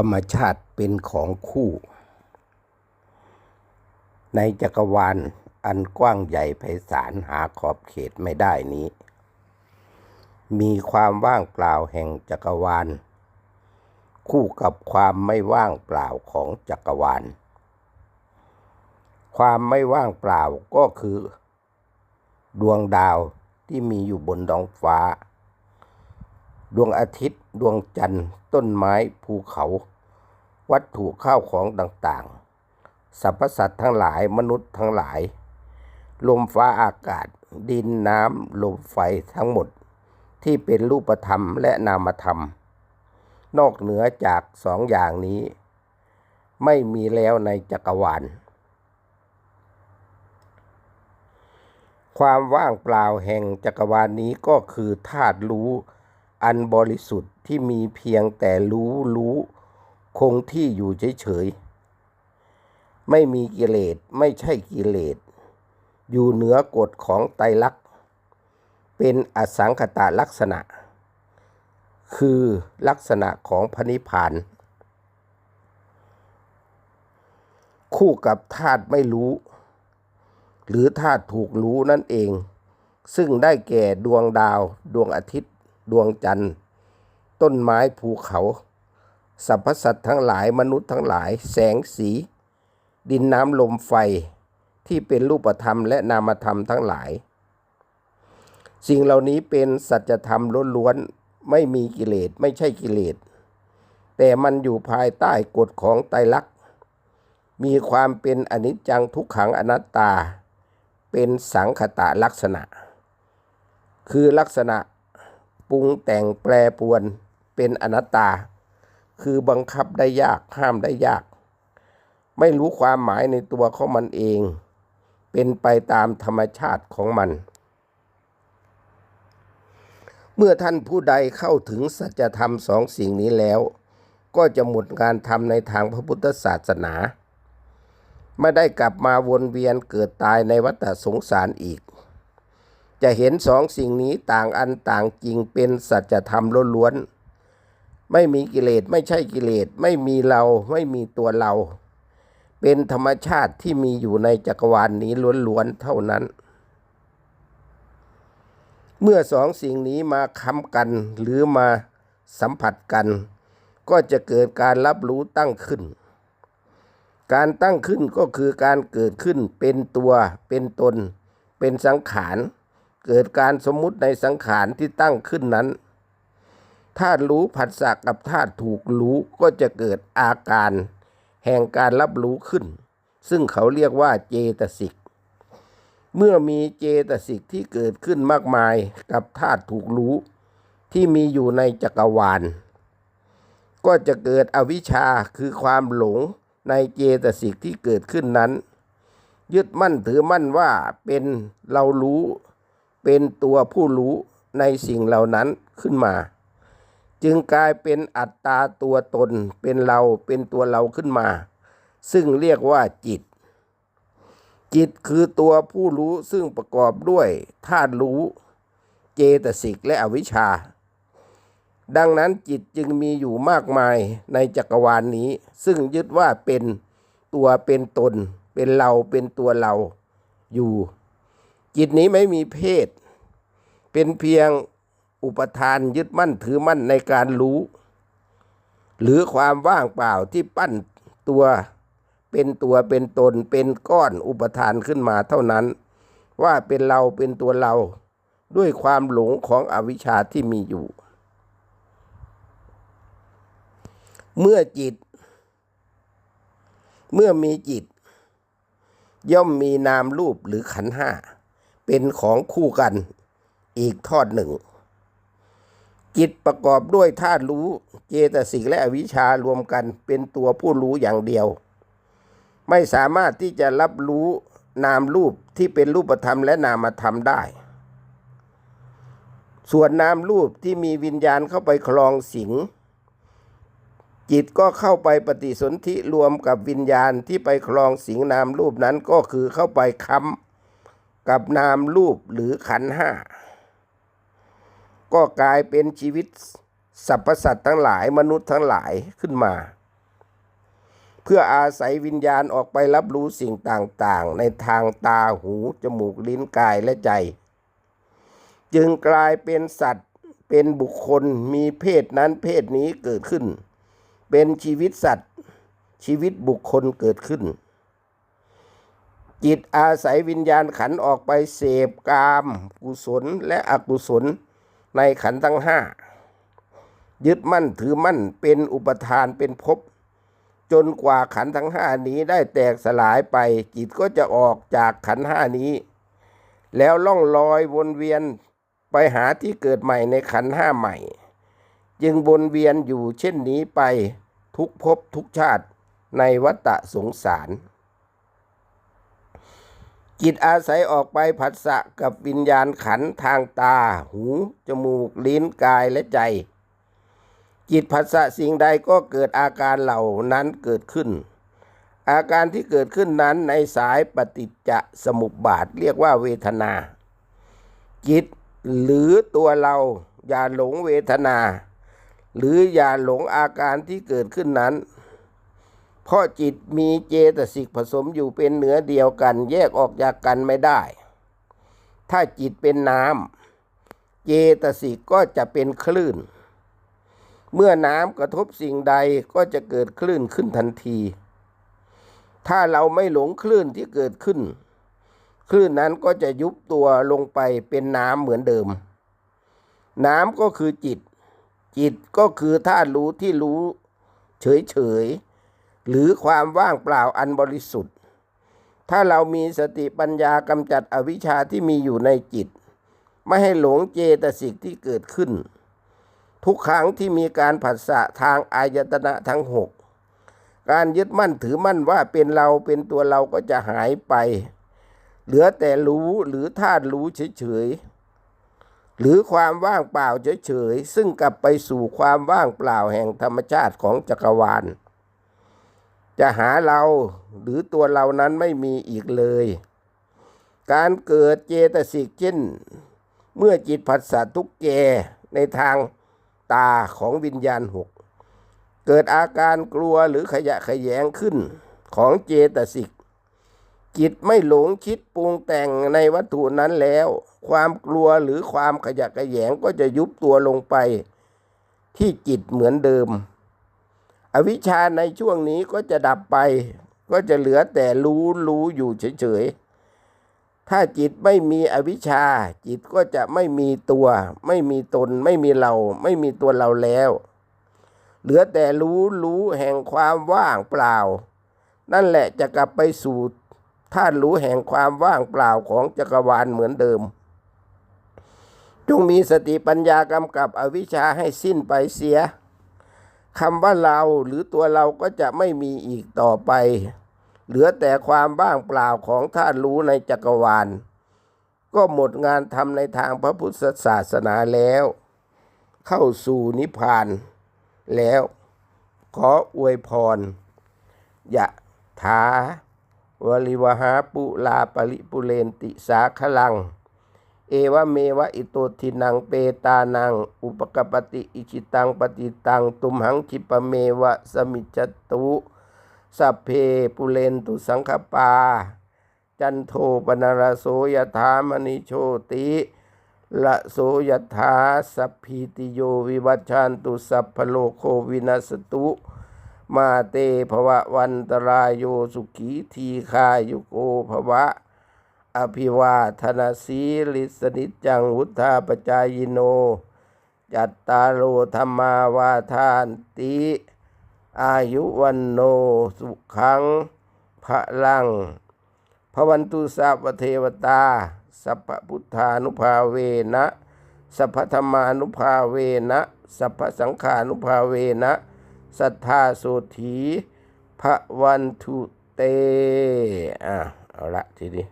ธรรมชาติเป็นของคู่ ในจักรวาลอันกว้างใหญ่ไพศาลหาขอบเขตไม่ได้นี้ มีความว่างเปล่าแห่งจักรวาล คู่กับความไม่ว่างเปล่าของจักรวาล ความไม่ว่างเปล่าก็คือ ดวงดาวที่มีอยู่บนท้องฟ้า ดวงอาทิตย์ ดวงจันทร์ ต้นไม้ ภูเขา วัตถุข้าวของต่างๆ สรรพสัตว์ทั้งหลาย มนุษย์ทั้งหลาย ลมฟ้าอากาศ ดินน้ำ ลมไฟทั้งหมด ที่เป็นรูปธรรมและนามธรรม นอกเหนือจากสองอย่างนี้ ไม่มีแล้วในจักรวาล ความว่างเปล่าแห่งจักรวาลนี้ก็คือธาตุรู้ อันบริสุทธิ์ที่มีเพียงแต่รู้รู้คงที่อยู่เฉยๆ ไม่มีกิเลสไม่ใช่กิเลส อยู่เหนือกฎของไตรลักษณ์ เป็นอสังขตาลักษณะ คือลักษณะของพระนิพพาน คู่กับธาตุไม่รู้ หรือธาตุถูกรู้นั่นเอง ซึ่งได้แก่ดวงดาวดวงอาทิตย์ ดวงจันทร์ ต้นไม้ภูเขาสรรพสัตว์ทั้งหลายมนุษย์ทั้งหลาย แสงสี ดินน้ำลมไฟที่เป็นรูปธรรมและนามธรรมทั้งหลาย สิ่งเหล่านี้เป็นสัจธรรมล้วนๆไม่มีกิเลสไม่ใช่กิเลส แต่มันอยู่ภายใต้กฎของไตรลักษณ์มีความเป็นอนิจจังทุกขังอนัตตา เป็นสังขตะลักษณะ คือลักษณะ ปรุงแต่งแปรปวนเป็นอนัตตา คือบังคับได้ยากห้ามได้ยาก ไม่รู้ความหมายในตัวของมันเอง เป็นไปตามธรรมชาติของมัน เมื่อท่านผู้ใดเข้าถึงสัจธรรมสองสิ่งนี้แล้ว ก็จะหมดงานทำในทางพระพุทธศาสนา ไม่ได้กลับมาวนเวียนเกิดตายในวัฏสงสารอีก จะเห็นสองสิ่งนี้ต่างอันต่างจริงเป็นสัจธรรมล้วนๆไม่มีกิเลสไม่ใช่กิเลสไม่มีเราไม่มีตัวเรา เป็นธรรมชาติที่มีอยู่ในจักรวาลนนี้ล้วนๆเท่านั้น เมื่อสองสิ่งนี้มาค้ำกันหรือมาสัมผัสกัน ก็จะเกิดการรับรู้ตั้งขึ้น การตั้งขึ้นก็คือการเกิดขึ้นเป็นตัวเป็นตน เป็นสังขาร เกิดการสมมุติในสังขารที่ตั้งขึ้นนั้นธาตุรู้ผัสสะกับธาตุถูกรู้ก็จะเกิดอาการ แห่งการรับรู้ขึ้น ซึ่งเขาเรียกว่าเจตสิก เมื่อมีเจตสิกที่เกิดขึ้นมากมายกับธาตุถูกรู้ ที่มีอยู่ในจักรวาล ก็จะเกิดอวิชชาคือความหลงในเจตสิกที่เกิดขึ้นนั้น ยึดมั่นถือมั่นว่าเป็นเรารู้ เป็นตัวผู้รู้ในสิ่งเหล่านั้นขึ้นมา จึงกลายเป็นอัตตาตัวตนเป็นเราเป็นตัวเราขึ้นมา ซึ่งเรียกว่าจิต จิตคือตัวผู้รู้ซึ่งประกอบด้วยธาตุรู้เจตสิกและอวิชชา ดังนั้นจิตจึงมีอยู่มากมายในจักรวาลนนี้ ซึ่งยึดว่าเป็นตัวเป็นตน เป็นเราเป็นตัวเราอยู่ จิตนี้ไม่มีเพศ เป็นเพียงอุปทานยึดมั่นถือมั่นในการรู้ หรือความว่างเปล่าที่ปั้นตัวเป็นตัวเป็นตนเป็นก้อนอุปทานขึ้นมาเท่านั้น ว่าเป็นเราเป็นตัวเราด้วยความหลงของอวิชชาที่มีอยู่ เมื่อจิต เมื่อมีจิต ย่อมมีนามรูปหรือขันห้าเป็นของคู่กัน อีกทอดหนึ่ง จิตประกอบด้วยธาตุรู้เจตสิกและอวิชชารวมกันเป็นตัวผู้รู้อย่างเดียว ไม่สามารถที่จะรับรู้นามรูปที่เป็นรูปธรรมและนามธรรมได้ ส่วนนามรูปที่มีวิญญาณเข้าไปคลองสิงจิตก็เข้าไปปฏิสนธิรวมกับวิญญาณที่ไปคลองสิงนามรูปนั้นก็คือเข้าไปค้ำกับนามรูปหรือขันห้า ก็กลายเป็นชีวิตสรรพสัตว์ทั้งหลายมนุษย์ทั้งหลายขึ้นมา เพื่ออาศัยวิญญาณออกไปรับรู้สิ่งต่างๆ ในทางตาหู จมูกลิ้นกายและใจ จึงกลายเป็นสัตว์เป็นบุคคลมีเพศนั้นเพศนี้เกิดขึ้น เป็นชีวิตสัตว์ ชีวิตบุคคลเกิดขึ้น จิตอาศัยวิญญาณขันออกไปเสพกาม กุศลและอกุศล ในขันทั้งห้ายึดมั่นถือมั่นเป็นอุปทานเป็นภพจนกว่าขันทั้งห้านี้ได้แตกสลายไป จิตก็จะออกจากขันห้านี้ แล้วล่องลอยวนเวียนไปหาที่เกิดใหม่ในขันห้าใหม่ จึงวนเวียนอยู่เช่นนี้ไปทุกภพทุกชาติในวัฏสงสาร จิตอาศัยออกไปผัสสะกับวิญญาณขันทางตา หู จมูก ลิ้น กาย และใจ จิตผัสสะสิ่งใดก็เกิดอาการเหล่านั้นเกิดขึ้น อาการที่เกิดขึ้นนั้นในสายปฏิจจสมุปบาทเรียกว่าเวทนา จิตหรือตัวเราอย่าหลงเวทนา หรืออย่าหลงอาการที่เกิดขึ้นนั้น เพราะจิตมีเจตสิกผสมอยู่เป็นเนื้อเดียวกัน แยกออกจากกันไม่ได้ ถ้าจิตเป็นน้ำเจตสิกก็จะเป็นคลื่น เมื่อน้ำกระทบสิ่งใดก็จะเกิดคลื่นขึ้นทันที ถ้าเราไม่หลงคลื่นที่เกิดขึ้น คลื่นนั้นก็จะยุบตัวลงไปเป็นน้ำเหมือนเดิม น้ำก็คือจิต จิตก็คือธาตุรู้ที่รู้ เฉยๆ หรือความว่างเปล่าอันบริสุทธิ์ ถ้าเรามีสติปัญญากำจัดอวิชชาที่มีอยู่ในจิต ไม่ให้หลงเจตสิกที่เกิดขึ้น ทุกครั้งที่มีการผัสสะทางอายตนะทั้งหกการยึดมั่นถือมั่นว่าเป็นเราเป็นตัวเราก็จะหายไป เหลือแต่รู้หรือธาตุรู้เฉยๆหรือความว่างเปล่าเฉยๆซึ่งกลับไปสู่ความว่างเปล่าแห่งธรรมชาติของจักรวาล จะหาเราหรือตัวเรานั้นไม่มีอีกเลย การเกิดเจตสิกเช่น เมื่อจิตผัสสะทุกแกในทางตาของวิญญาณหก เกิดอาการกลัวหรือขยะแขยงขึ้นของเจตสิก จิตไม่หลงคิดปรุงแต่งในวัตถุนั้นแล้ว ความกลัวหรือความขยะแขยงก็จะยุบตัวลงไป ที่จิตเหมือนเดิม อวิชชาในช่วงนี้ก็จะดับไป ก็จะเหลือแต่รู้รู้อยู่เฉยๆ ถ้าจิตไม่มีอวิชชา จิตก็จะไม่มีตัว ไม่มีตน ไม่มีเรา ไม่มีตัวเราแล้ว เหลือแต่รู้รู้แห่งความว่างเปล่า นั่นแหละจะกลับไปสู่ธาตุรู้แห่งความว่างเปล่าของจักรวาลเหมือนเดิม จงมีสติปัญญากำกับอวิชชาให้สิ้นไปเสีย คำว่าเราหรือตัวเราก็จะไม่มีอีกต่อไป เหลือแต่ความว่างเปล่าของธาตุรู้ในจักรวาล ก็หมดงานทำในทางพระพุทธศาสนาแล้ว เข้าสู่นิพพานแล้ว ขออวยพร ยะถาวริวหาปุลาปริปุเรนติสาคลัง เอวเมวะอิโตทินังเปตานัง อุปกปปติอิชิตังปฏิตัง ตุมหังคิปะเมวะสมิจตุสัพเพปุเรนตุสังคปา จันโทปนารโสยถามณิโชติละโสยถาสัพพิติโยวิวัชชันตุสัพพโลกโควินัสตุ มาเตภวะวันตรายโยสุขีทีคายุโกภวะ อภิวาธนาสีลิสนิจังวุธาปจายโน จัตตารโอธรรมาวาทานติ อายุวันโนสุขังพระลังพระวันตุสัพเทวตา สัพพพุทธานุภาเวนะ สัพพธรรมานุภาเวนะ สัพพสังขานุภาเวนะ สัทธาโสถีพระวันทุเต อะ เอาละทีนี้